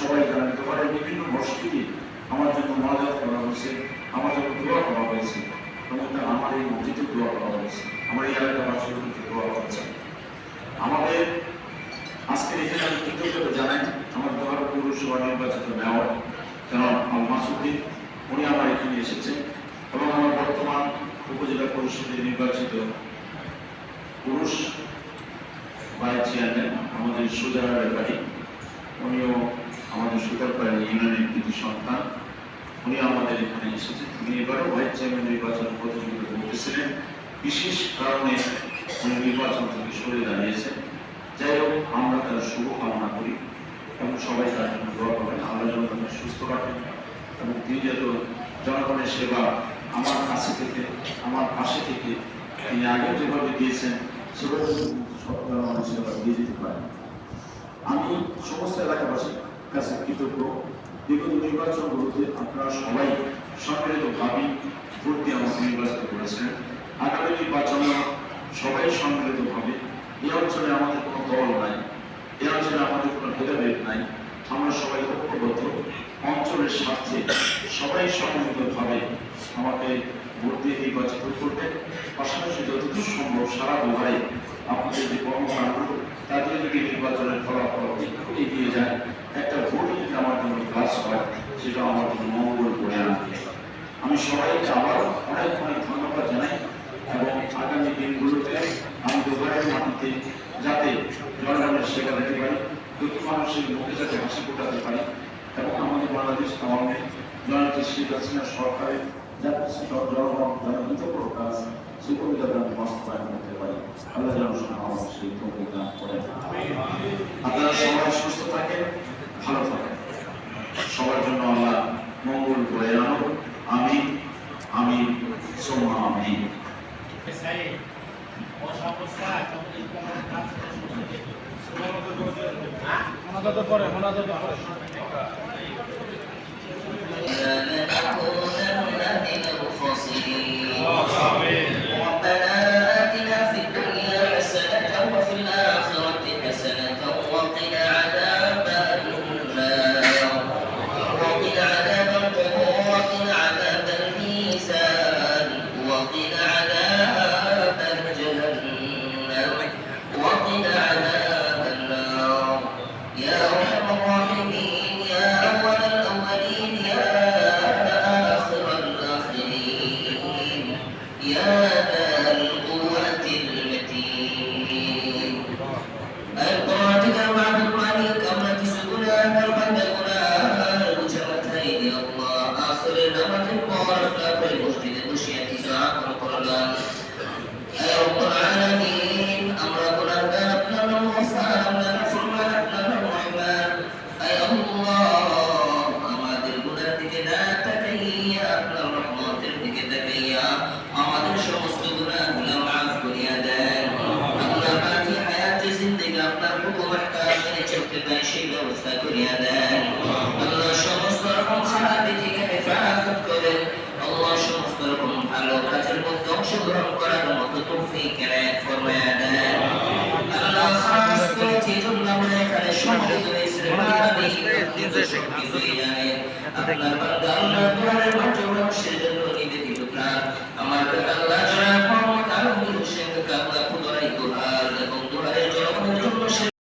সবাই জানেন তোমাদের বিভিন্ন মসজিদে আমার জন্য মজাদ করা হয়েছে, আমার জন্য দোয়া করা হয়েছে আমার এই মসজিদে দোয়া করা হয়েছে, আমার এই এলাকাবাসীর মধ্যে দোয়া হয়েছে। আমাদের আজকের এখানে আমি জানাই আমার দোয়ার পৌরসভা নির্বাচিত মেয়র আল মাসুদ্দিন উনি আমার এখানে এসেছেন এবং আমার বর্তমান উপজেলা পরিষদের নির্বাচিত পুরুষ ভাইস চেয়ারম্যান আমাদের সুজাহার বাড়ি। উনিও আমাদের সুতারপাড়া ইউনিয়নের কৃতি সন্তান। উনি আমাদের এখানে এসেছেন। উনি এবারও ভাইস চেয়ারম্যান নির্বাচন প্রতিযোগিতা করতেছিলেন। বিশেষ কারণে উনি নির্বাচন থেকে সরে দাঁড়িয়েছেন। যাই হোক, আমরা তার শুভ কামনা করি এবং সবাই তার জন্য দোয়া করবেন। আল্লাহ যেন সুস্থ রাখেন এবং তিনি যত জনগণের সেবা আমার কাছে থেকে, আমার পাশে থেকে তিনি আগে যেভাবে দিয়েছেন সেভাবে সব জনগণের সেবা দিয়ে যেতে পারেন। আমি সমস্ত এলাকাবাসীর কাছে কৃতজ্ঞ। বিগত নির্বাচনগুলোতে আপনারা সবাই সম্মিলিতভাবে ভোট দিয়ে আমাকে নির্বাচিত করেছেন। আগামী নির্বাচনে সবাই সম্মিলিতভাবে এ অঞ্চলে আমাদের কোনো দল নাই, এ অঞ্চলে আমাদের কোনো ভেদাভেদ নাই। আমরা সবাই ঐক্যবদ্ধ। অঞ্চলের স্বার্থে সবাই সম্মিলিতভাবে আমাকে ভোট দিয়ে নির্বাচিত করবেন। পাশাপাশি যতদূর সম্ভব সারা দোহারে আপনাদের যে কর্মকাণ্ড তাদের যদি নির্বাচনের ফলাফল এগিয়ে যায় একটা ভোট যদি আমার জন্য ক্লাস হয় সেটা আমার জন্য মঙ্গল করে আনবে আমি সবাইকে আবার অনেক অনেক ধন্যবাদ জানাই এবং আগামী দিনগুলোতে আমি দোকানের মাটিতে যাতে জনগণের সেবা দিতে পারি প্রতি মানুষের মুখে যাতে হাসি ফোটাতে পারি এবং আমাদের বাংলাদেশ আওয়ামী জননেত্রী শেখ হাসিনা সরকারের যাতে জনগণ কাজ সেগুলো যাতে আমি বাস্তবায়ন করতে পারি আল্লাহ যেন আমার সেই তৌফিক দান আপনারা সবাই সুস্থ থাকেন ভালো থাকেন সবার জন্য আল্লাহ মঙ্গল করে আনো আমি আমি সোমা আমি পরে পরে Yeah. দিকে আমাদের আপনার হুকুম আহকাম মেনে চলতে পারি সেই করার মতো তৌফিক এনায়েত ফরমায়া দেন। সেজন্য